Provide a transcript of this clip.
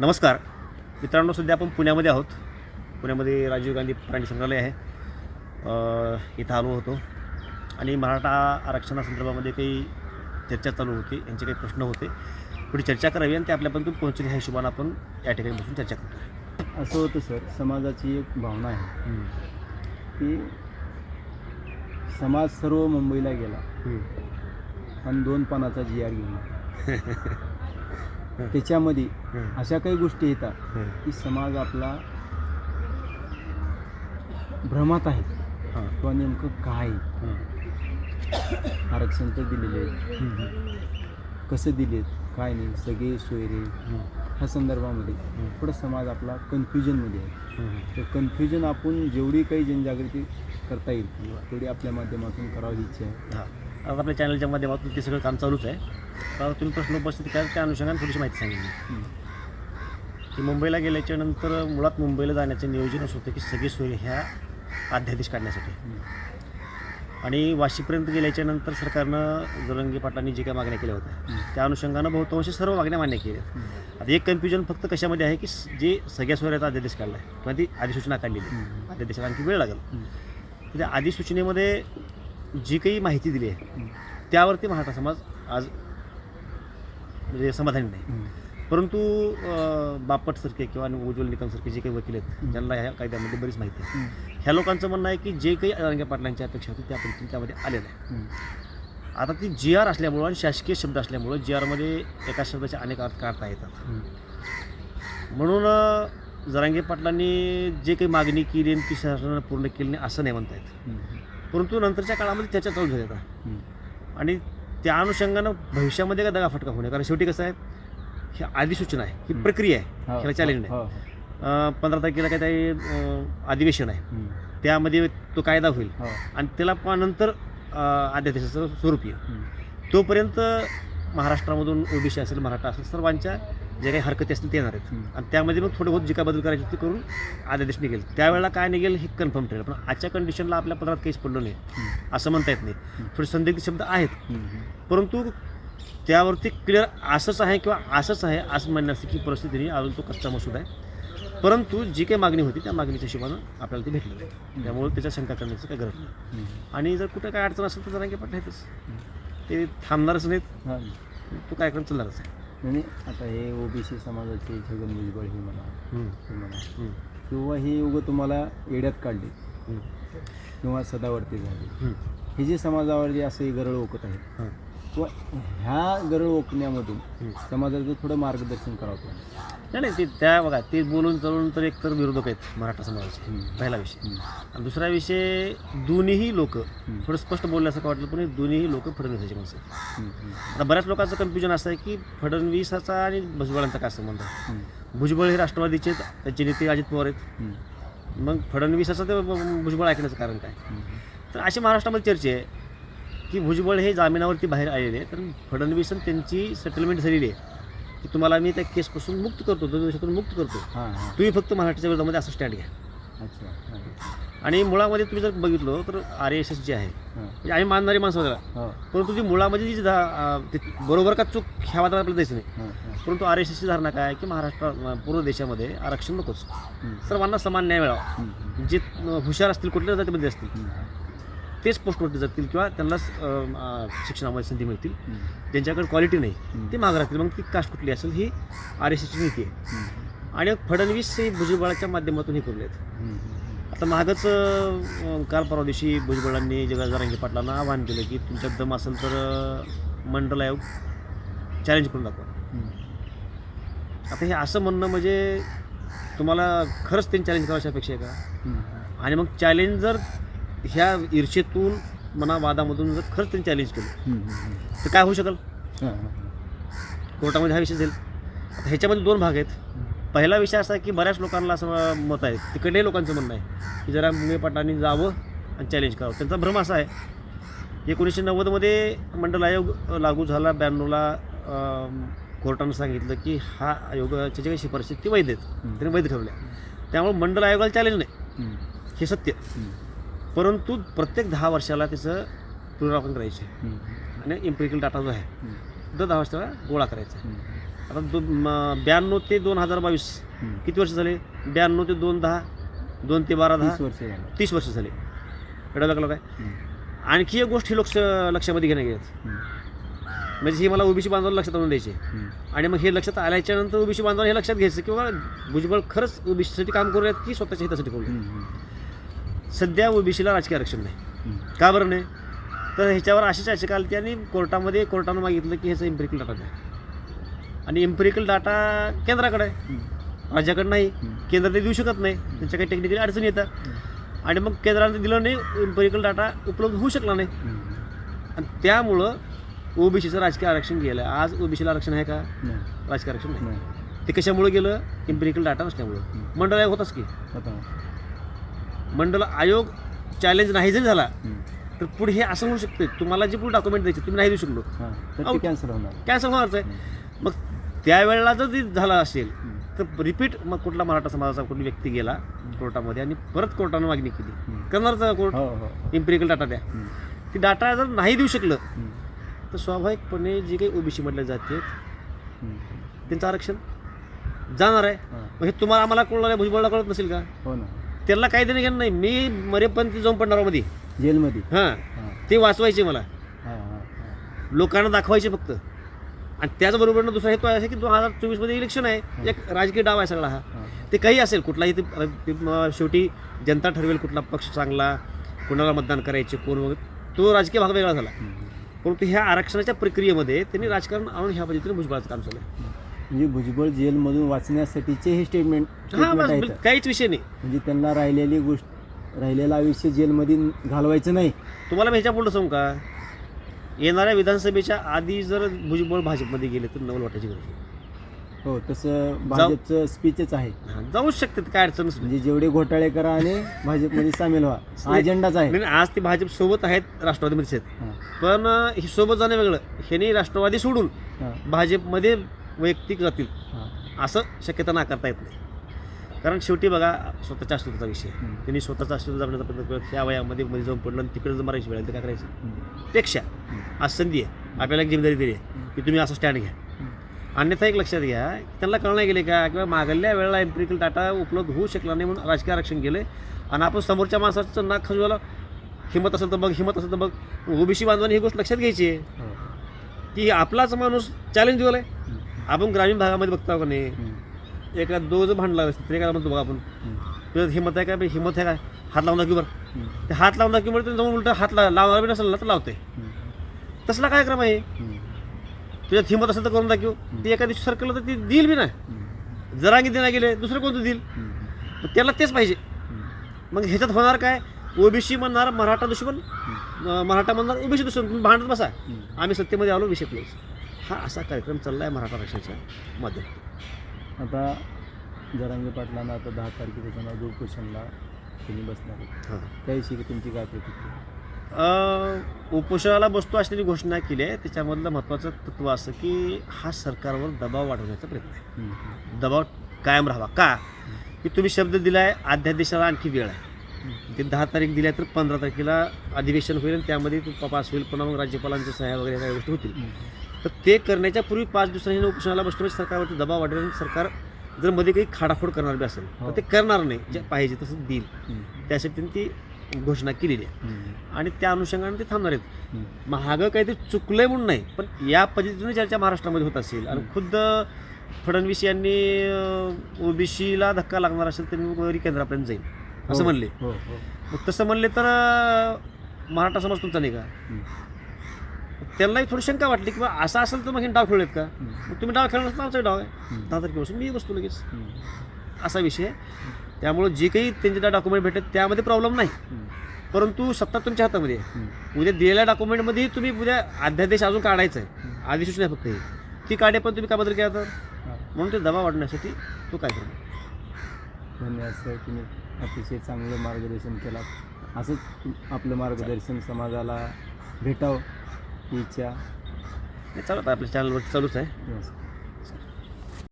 नमस्कार. मित्रांनो सध्या आपण पुण्यामध्ये आहोत. पुण्यामध्ये राजीव गांधी प्राणी संग्रहालय आहे. इथं आलो होतो. आणि मराठा आरक्षणासंदर्भामध्ये काही चर्चा चालू होती. यांचे काही प्रश्न होते. थोडी चर्चा करावी आणि ते आपल्यापर्यंत पोहोचली ह्या हिशोबानं आपण या ठिकाणी बसून चर्चा करतो. असं होतं सर. समाजाची एक भावना आहे. की समाज सर्व मुंबईला गेला. आणि दोन पानाचा जी आर घेऊन. त्याच्यामध्ये अशा काही गोष्टी येतात की समाज आपला भ्रमात आहे. हां. किंवा नेमकं काय? आरक्षण तर दिलेले आहे कसं दिलेत? काय नाही? सगळे सोयरे. ह्या संदर्भामध्ये थोडं समाज आपला कन्फ्युजनमध्ये आहे. तर कन्फ्युजन आपण जेवढी काही जनजागृती करता येईल तेवढी आपल्या माध्यमातून करावी इच्छा आहे. आता आपल्या चॅनलच्या माध्यमातून ते सगळं काम चालूच आहे तर तुम्ही प्रश्न उपस्थित करा त्या अनुषंगाने थोडीशी माहिती सांगितली. की मुंबईला गेल्याच्यानंतर मुळात मुंबईला जाण्याचं नियोजन असं होतं की सगळे सोयी ह्या अध्यादेश काढण्यासाठी. आणि वाशीपर्यंत गेल्याच्यानंतर सरकारनं जरंगी पाटलांनी जे काही मागण्या केल्या होत्या. त्या अनुषंगानं बहुतांश सर्व मागण्या मान्य केल्या. आता एक कन्फ्युजन फक्त कशामध्ये आहे की जे सगळ्या सोयऱ्याचा अध्यादेश काढला आहे किंवा ती अधिसूचना काढलेली. अध्यादेशाला आणखी वेळ लागेल त्या अधिसूचनेमध्ये जी काही माहिती दिली आहे. त्यावरती मराठा समाज आज म्हणजे समाधानी नाही. परंतु अं, बापटसारखे किंवा उज्ज्वल निकमसारखे जे काही वकील आहेत. ज्यांना ह्या कायद्यामध्ये बरीच माहिती आहे. ह्या लोकांचं म्हणणं आहे की जे काही अरंग्या पाटलांची अपेक्षा होती त्या पद्धतीने त्यामध्ये आलेलं आहे. आता ती जी आर असल्यामुळं आणि शासकीय शब्द असल्यामुळं जी आरमध्ये एका शब्दाचे अनेक अर्थ काढता येतात. म्हणून जरांगे पाटलांनी जे काही मागणी केली आणि ती शासनानं पूर्ण केली नाही असं नाही म्हणता येत. परंतु नंतरच्या काळामध्ये त्याच्या चालू झाल्या आता. आणि त्या अनुषंगानं भविष्यामध्ये का दगाफटका होणे कारण शेवटी कसं आहे ही अधिसूचना आहे ही. प्रक्रिया आहे हो, ह्याला चॅलेंज हो, नाही हो. पंधरा तारखेला काय अं, अधिवेशन आहे. त्यामध्ये तो कायदा होईल. आणि त्याला नंतर अध्यादेशाचं स्वरूप येईल. तोपर्यंत महाराष्ट्रामधून ओबीसी असेल मराठा असेल सर्वांच्या जे काही हरकती असतील ते येणार आहेत. आणि त्यामध्ये मग थोडं बहुत जे काय बदल करायचे ते करून अध्यादेश निघेल. त्यावेळेला काय निघेल हे कन्फर्म ठरेल. पण आजच्या कंडिशनला आपल्या पदरात काहीच पडलं नाही. असं म्हणता येत नाही. थोडे संदिग्ध शब्द आहेत. परंतु त्यावरती क्लिअर असंच आहे किंवा असंच आहे असं म्हणण्याची परिस्थिती नाही अजून तो कच्चा मसूद आहे. परंतु जी काही मागणी होती त्या मागणीच्या हिशोबानं आपल्याला ती भेटलेलं आहे त्यामुळे त्याच्या शंका करण्याची काही गरज नाही. आणि जर कुठं काय अडचण असेल तर जरांगे पाटील आहेतच ते थांबणारच नाहीत. तो कार्यक्रम चालणारच आहे. नाही आता हे ओबीसी समाजाचे छगन भुजबळ हे म्हणा हे म्हणा. किंवा हे उगं तुम्हाला येड्यात काढले. किंवा सदावर्ती झाले. हे जे समाजावर जे असे गरळ ओकत आहे हां, किंवा ह्या गरळ ओकण्यामधून. समाजाचं थोडं मार्गदर्शन करावं. नाही नाही ते त्या बघा ते बोलून चालून तर एकतर विरोधक आहेत मराठा समाजाचे. पहिला विषय. आणि दुसरा विषय दोन्हीही लोक. थोडं स्पष्ट बोलल्यासारखं वाटलं पण दोन्हीही लोक फडणवीसाचे माणसं आहेत. आता बऱ्याच लोकांचं कन्फ्युजन असं आहे की फडणवीसाचा आणि भुजबळांचा काय संबंध आहे. भुजबळ हे राष्ट्रवादीचे आहेत, त्यांचे नेते अजित पवार आहेत. मग फडणवीसाचं ते भुजबळ ऐकण्याचं कारण काय. तर अशी महाराष्ट्रामध्ये चर्चा आहे की भुजबळ हे जामिनावरती बाहेर आलेले आहे तर फडणवीस त्यांची सेटलमेंट झालेली आहे की तुम्हाला मी त्या केसपासून मुक्त करतो दोन दिवसातून मुक्त करतो. हां तुम्ही फक्त मराठीच्या विरोधामध्ये असं स्टँड घ्या. अच्छा हां आणि मुळामध्ये तुम्ही जर बघितलं तर आर एस एस जे आहे म्हणजे आम्ही मानणारी माणसं त्याला. हो. परंतु ती मुळामध्ये जी धा- अं, ते बरोबर का चूक ह्या वादाला आपल्याला द्यायचं नाही. हां हां. परंतु आर एस एसची धारणा काय आहे की महाराष्ट्र अं, पूर्ण देशामध्ये आरक्षण नकोच. हम्म. सर्वांना समान न्याय मिळावा. हम्म. जे अं, हुशार असतील कुठल्या जातीमध्ये असतील हम्म. तेच पोस्टवरती जातील किंवा अं, शिक्षणामध्ये संधी मिळतील हम्म. ज्यांच्याकडे क्वालिटी नाही. ते मागं राहतील मग ती कास्ट कुठली असेल ही आर एस एसची नीती आहे. आणि फडणवीस हे भुजबळाच्या माध्यमातून हे करू आहेत. आता मागच काल परवा दिवशी भुजबळांनी जगा जरांगी पाटलांना आवाहन केलं की तुमच्यात दम असेल तर मंडल आयोग चॅलेंज करून दाखवा. आता हे असं म्हणणं म्हणजे तुम्हाला खरंच त्यांनी चॅलेंज करायची अपेक्षा आहे का. आणि मग चॅलेंज जर ह्या ईर्षेतून मना वादामधून जर खरंच त्यांनी चॅलेंज केलं. तर काय होऊ शकेल? कोर्टामध्ये हा विषय जाईल. आता ह्याच्यामध्ये दोन भाग आहेत. पहिला विषय असा आहे की बऱ्याच लोकांना असं मत आहे. तिकडल्याही लोकांचं म्हणणं आहे की जरा पाटलांनी जावं आणि चॅलेंज करावं. त्यांचा भ्रम असा आहे एकोणीसशे नव्वदमध्ये मंडल आयोग लागू झाला. ब्याण्णवला कोर्टानं सांगितलं की हा आयोगाच्या जे काही शिफारशी ती वैध आहेत. त्यांनी वैध ठेवल्या. त्यामुळे मंडल आयोगाला चॅलेंज नाही. हे सत्य. परंतु प्रत्येक दहा वर्षाला त्याचं पुनरावलोकन करायचे. आणि इम्पेरिकल डाटा जो आहे. तो दहा वर्षाला गोळा करायचा. आता दो ब्याण्णव ते दोन हजार बावीस. किती वर्ष झाले ब्याण्णव ते दोन दहा दोन ते बारा दहा तीस वर्ष तीस वर्ष झाले एवढं लागलं काय. आणखी एक गोष्ट ही लक्ष लक्षामध्ये घेण्या हम्म. म्हणजे ही मला ओबीसी बांधवाला लक्षात आणून द्यायची. आणि मग हे लक्षात आल्याच्यानंतर ओबीसी बांधवाला हे लक्षात घ्यायचं की बाबा भुजबळ खरंच ओबीसीसाठी काम करू की स्वतःच्या हितासाठी करू. सध्या ओबीसीला राजकीय आरक्षण नाही. का बरं नाही? तर ह्याच्यावर अशीच याचिका आली आणि कोर्टामध्ये कोर्टानं मागितलं की ह्याचा इम्पेरिकल डाटा द्या. आणि इम्पेरिकल डाटा केंद्राकडे आहे. राज्याकडे नाही. केंद्र ते देऊ शकत नाही. त्यांच्या काही टेक्निकली अडचणी येतात. आणि मग केंद्राने दिलं नाही इम्पेरिकल डाटा उपलब्ध होऊ शकला नाही. आणि त्यामुळं ओबीसीचं राजकीय आरक्षण गेलं. आज ओबीसीला आरक्षण आहे का. राजकीय आरक्षण नाही. ते कशामुळे गेलं? इम्पेरिकल डाटा नसल्यामुळं. मंडळ आयोग होताच की. मंडळ आयोग चॅलेंज नाही जरी झाला. तर पुढे हे असं होऊ शकते तुम्हाला जे पुढे डॉक्युमेंट द्यायचे तुम्ही नाही देऊ शकलो हां. कॅन्सल होणार कॅन्सल होणारच आहे मग त्यावेळेला जर ते झालं असेल. तर रिपीट मग कुठला मराठा समाजाचा कोणी व्यक्ती गेला कोर्टामध्ये आणि परत कोर्टानं मागणी केली. करणारच कोर्ट हो हो इम्पेरिकल डाटा द्या हम्म. ती डाटा जर नाही देऊ शकलं. तर स्वाभाविकपणे जे काही ओबीसी मधल्या जाती. त्यांचं आरक्षण जाणार आहे हां. मग हे तुम्हाला आम्हाला नाही भुजबळला कळत नसेल का हो ना त्यांना काही देणं घेणं नाही. मी मरेपर्यंत जाऊन पडणार मध्ये. जेलमध्ये. हां. हां. ते वाचवायचे मला. लोकांना दाखवायचे फक्त. आणि त्याचबरोबरनं दुसरा हेतू आहे की दोन हजार चोवीसमध्ये इलेक्शन आहे. एक राजकीय डाव आहे सगळा हा. ते काही असेल कुठलाही ते शेवटी जनता ठरवेल कुठला पक्ष चांगला कोणाला मतदान करायचे कोण वगैरे. तो राजकीय भाग वेगळा झाला. परंतु ह्या आरक्षणाच्या प्रक्रियेमध्ये त्यांनी राजकारण आणून ह्या पद्धतीने भुजबळाचं काम चालू आहे. म्हणजे भुजबळ जेलमधून वाचण्यासाठीचे हे स्टेटमेंट हा बस काहीच विषय नाही. म्हणजे त्यांना राहिलेली गोष्ट राहिलेलं आयुष्य जेलमध्ये घालवायचं नाही. तुम्हाला मी ह्याच्या पुढं सांगू का? येणाऱ्या विधानसभेच्या आधी जर भुजबळ भाजपमध्ये गेले तर नवल वाटायची गरज नाही. हो तसं भाजपचं स्पीचच आहे. हा, जाऊच शकते काय अडचणच नाही म्हणजे जेवढे घोटाळे करा आणि भाजपमध्ये सामील व्हा. हा अजेंडाच आहे नाही, आज ते भाजप सोबत आहेत राष्ट्रवादीमध्येच आहेत हां. पण अं, हे सोबत जाणं वेगळं. ह्यांनी राष्ट्रवादी सोडून हां. भाजपमध्ये वैयक्तिक जातील. असं शक्यता नाकारता येत नाही. कारण शेवटी बघा स्वतःच्या अस्तित्वाचा विषय. त्यांनी स्वतःचा अस्तित्व जगण्याचा प्रयत्न करत ह्या वयामध्ये मध्ये जाऊन पडलं आणि तिकडे जर मरायची वेळ तर काय करायचं. पेक्षा आज संधी आहे. आपल्याला एक जिम्मेदारी दिली आहे की तुम्ही असं स्टँड घ्या. अन्यथा एक लक्षात घ्या त्यांना कळणार गेले का? किंवा मागल्या वेळेला एम्पिरिकल डाटा उपलब्ध होऊ शकला नाही म्हणून राजकीय आरक्षण गेले आणि आपण समोरच्या माणसाचं नाक खजवायला हिंमत असेल तर बघ हिंमत असेल तर बघ. ओबीसी बांधवांनी ही गोष्ट लक्षात घ्यायची आहे. हो. की आपलाच माणूस चॅलेंज दिलं आहे. आपण ग्रामीण भागामध्ये बघता का नाही. एका दो जर भांडला असतं तरी काय म्हणतो बघा आपण. तुझ्यात हिंमत आहे का? बे, हिंमत आहे का? हात लावून दाखवी बरं. ते हात लावून दाखवी म्हणून जाऊन उलट हात लावणार बी नसेल ना तर लावते. तसला कार्यक्रम आहे? हम्म. तुझ्यात हिंमत असेल तर करून दाखव. ती एका दिवशी सरकलं तर ती देईल बी ना. हम्म. जरांगी देण्या गेले दुसरं कोणतं देईल? त्याला तेच पाहिजे. मग ह्याच्यात होणार काय? ओबीसी म्हणणार मराठा दुश्मन मराठा म्हणणार ओबीसी दुश्मन. भांडत बसा. आम्ही सत्तेमध्ये आलो विषय हा असा कार्यक्रम चालला आहे मराठा आरक्षणाच्या माध्यमातून. आता जरांगे पाटलांना आता दहा जो क्वेश्चनला तुम्ही बसणार हां. त्याविषयी तुमची काय प्रतिक्रिया? उपोषणाला बसतो अशी त्यांनी घोषणा केली आहे. त्याच्यामधलं महत्त्वाचं तत्व असं की हा सरकारवर दबाव वाढवण्याचा प्रयत्न आहे. दबाव कायम राहावा. का? की तुम्ही शब्द दिला आहे अध्यादेशाला आणखी वेळ आहे. ते दहा तारीख दिल्या तर पंधरा तारखेला अधिवेशन होईल आणि त्यामध्ये तो पास होईल. पुन्हा मग राज्यपालांच्या सह्या वगैरे काही गोष्टी होतील. तर ते करण्याच्या पूर्वी पाच दिवसांनी उपोषणाला बसतो म्हणजे सरकारवरती दबाव वाढेल आणि सरकार जर मध्ये काही खाडाखोड करणार बी असेल तर ते करणार नाही. जे पाहिजे तसं देईल. त्यासाठी ती घोषणा केलेली आहे. आणि त्या अनुषंगाने ते थांबणार आहेत. महागं काहीतरी चुकलंय म्हणून नाही पण या पद्धतीने चर्चा महाराष्ट्रामध्ये होत असेल आणि खुद्द फडणवीस यांनी ओबीसीला धक्का लागणार असेल तर मी केंद्रापर्यंत जाईल असं हो. म्हणले. हो हो. मग तसं म्हणले तर मराठा समाज तुमचा नाही का. त्यांनाही थोडी शंका वाटली की बा असं असेल तर मग हे डाव खेळलेत का. मग तुम्ही डाव खेळणार नावचा डाव आहे. दहा तारखेपासून मी बसतो लगेच. असा विषय. त्यामुळं जे काही त्यांचे डॉक्युमेंट भेटत त्यामध्ये प्रॉब्लेम नाही. परंतु सत्ता तुमच्या हातामध्ये. उद्या दिलेल्या डॉक्युमेंटमध्ये तुम्ही उद्या अध्यादेश अजून काढायचा आहे आदेशच नाही फक्त हे ती काढे पण तुम्ही काय बदल केला तर. म्हणून ते दबाव वाढण्यासाठी तो काय करतो धन्यवाद सर तुम्ही अतिशय चांगलं मार्गदर्शन केलात असंच आपलं मार्गदर्शन समाजाला भेटावं इच्छा चालू आहे आपल्या चॅनलवर चालूच आहे.